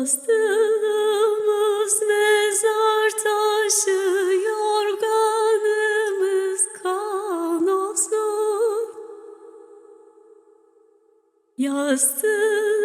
Yastığımız mezar taşı, yorganımız kan olsun. Yastığımız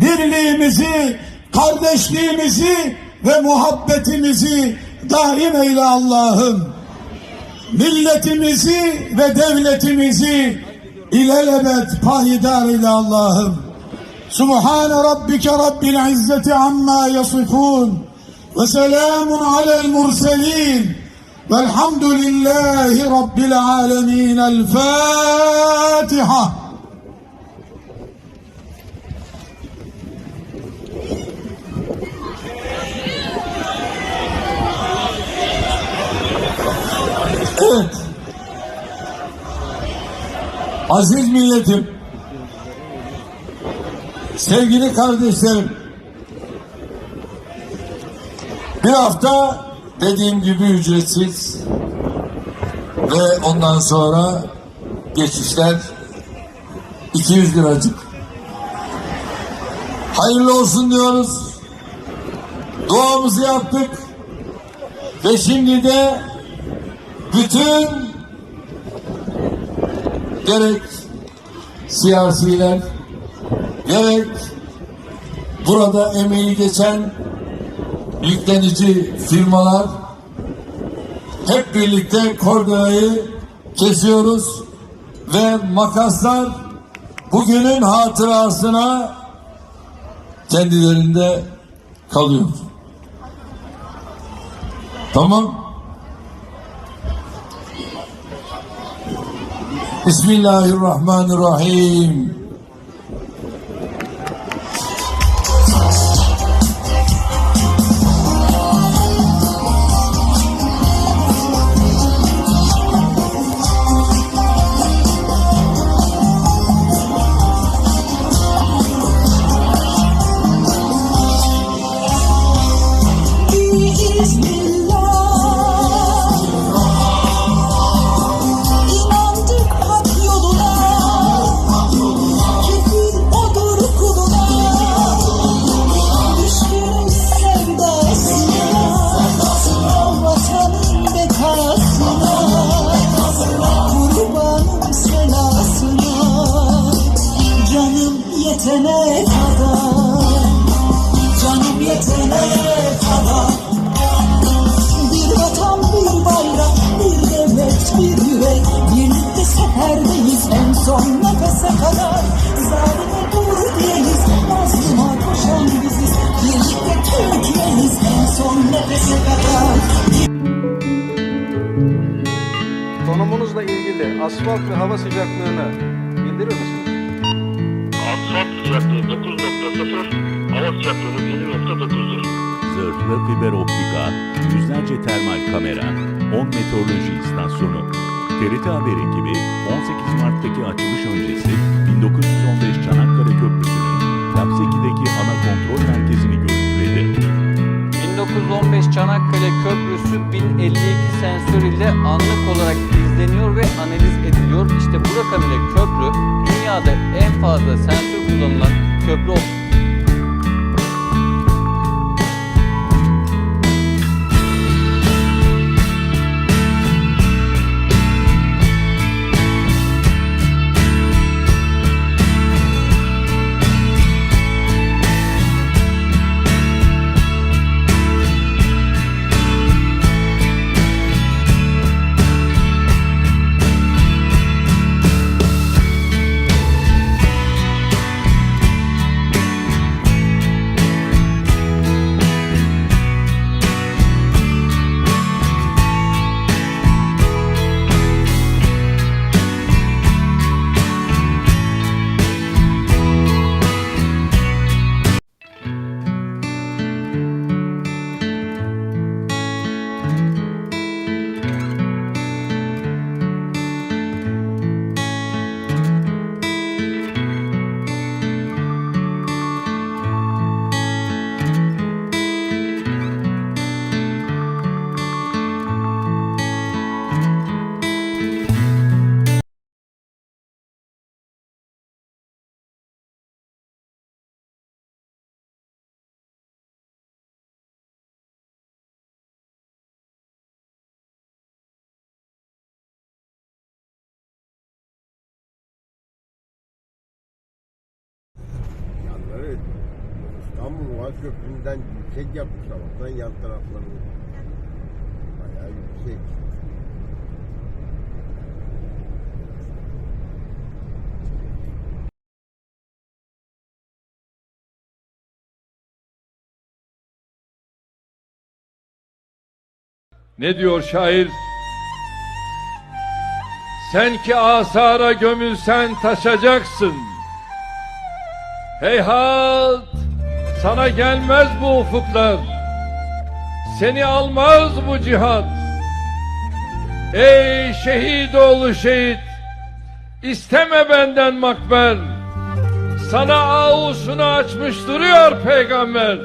birliğimizi, kardeşliğimizi ve muhabbetimizi daim eyle Allah'ım. Milletimizi ve devletimizi ilelebet payidar eyle Allah'ım. Subhane rabbike rabbil izzeti amma yasifun ve selamun alel murselin velhamdülillahi rabbil alemin. El Fatiha. Evet. Aziz milletim, sevgili kardeşlerim, bir hafta dediğim gibi ücretsiz ve ondan sonra geçişler 200 liracık. Hayırlı olsun diyoruz. Duamızı yaptık ve şimdi de bütün gerek siyasiler gerek burada emeği geçen yüklenici firmalar hep birlikte kordonayı kesiyoruz ve makaslar bugünün hatırasına kendilerinde kalıyor. Tamam. بسم الله الرحمن الرحيم. Is seneye konumunuzla ilgili asfalt ve hava sıcaklığını bildirir misiniz? Asfalt sıcaklığı 9.0, hava sıcaklığı 7.9. Zırhlı fiber optika, yüzlerce termal kamera, 10 meteoroloji istasyonu. TRT Haber ekibi 18 Mart'taki açılış öncesi 1915 Çanakkale Köprüsü'nün Lapseki'deki ana kontrol merkezini görüntüledi. 1915 Çanakkale Köprüsü 1052 sensör ile anlık olarak izleniyor ve analiz ediliyor. İşte bu rakam ile köprü dünyada en fazla sensör kullanılan köprü oldu. İstanbul Van Köprü'nden yüksek yapmışlar. Baktan yan taraflarını. Bayağı yüksek. Ne diyor şair? Sen ki asara gömülsen taşacaksın. Heyhat! Sana gelmez bu ufuklar. Seni almaz bu cihat. Ey şehit oğlu şehit! İsteme benden makber. Sana avusunu açmış duruyor peygamber.